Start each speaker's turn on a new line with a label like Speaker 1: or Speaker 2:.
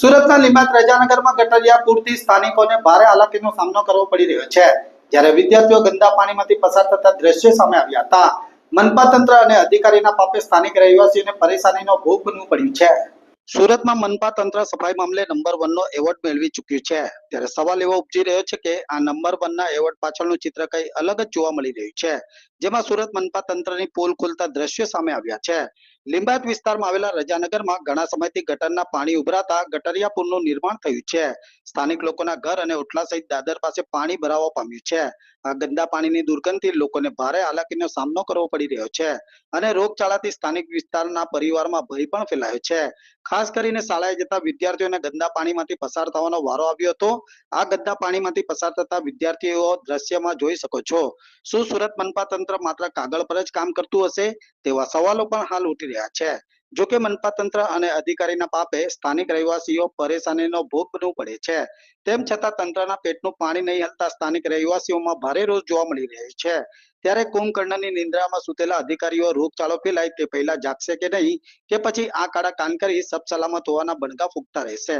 Speaker 1: સુરતના લીંબાત રજાનગરમાં ગટરિયા પૂરથી સ્થાનિકોને ભારે હાલાકીનો સામનો કરવો પડી રહ્યો છે. જ્યારે વિદ્યાર્થીઓ ગંદા પાણીમાંથી પસાર થતા દ્રશ્યો સામે આવ્યા હતા. મનપા તંત્ર અને અધિકારીના પાપે સ્થાનિક રહેવાસીઓને પરેશાનીનો ભોગ બનવું પડ્યું છે. સુરતમાં મનપા તંત્ર સફાઈ મામલે નંબર વન નો એવોર્ડ મેળવી ચૂક્યું છે. ત્યારે સવાલ એવો ઉપજી રહ્યો છે કે આ નંબર વન ના એવોર્ડ પાછળનું ચિત્ર કઈ અલગ જ જોવા મળી રહ્યું છે. જેમાં સુરત મનપા તંત્રની પોલ ખોલતા દ્રશ્યો સામે આવ્યા છે. લિંબાયત વિસ્તારમાં આવેલા રજાનગરમાં ઘણા સમયથી ગટરના પાણી ઉભરાતા ગટરિયા પુલનું નિર્માણ થયું છે. સ્થાનિક લોકોના ઘર અને ઓટલા સહિત દાદર પાસે પાણી ભરાવા પામ્યું છે. આ ગંદા પાણીની દુર્ગંધથી લોકોને ભારે હાલાકીનો સામનો કરવો પડી રહ્યો છે અને રોગચાળાથી સ્થાનિક વિસ્તારના પરિવારમાં ભય પણ ફેલાયો છે. ખાસ કરીને શાળાએ જતા વિદ્યાર્થીઓને ગંદા પાણીમાંથી પસાર થવાનો વારો આવ્યો હતો. આ ગંદા પાણીમાંથી પસાર થતા વિદ્યાર્થીઓ દ્રશ્યમાં જોઈ શકો છો. શું સુરત મનપા તંત્ર માત્ર કાગળ પર જ કામ કરતું હશે તેવા સવાલો પણ હાલ ઉઠી રહ્યા છે. જો કે મનપા તંત્ર અને અધિકારીના પાપે સ્થાનિક રહેવાસીઓ પરેશાનીનો ભોગ બનવું પડે છે. તેમ છતાં તંત્રના પેટનું પાણી નહીં હલતા સ્થાનિક રહેવાસીઓમાં ભારે રોષ જોવા મળી રહ્યો છે. ત્યારે કુંભકર્ણની નિંદ્રામાં સુતેલા અધિકારીઓ રોગચાળો ફેલાય તે પહેલા જાગશે કે નહીં કે પછી આ કાળા કાન કરી સબ સલામત હોવાના બણગા ફૂંકતા રહેશે.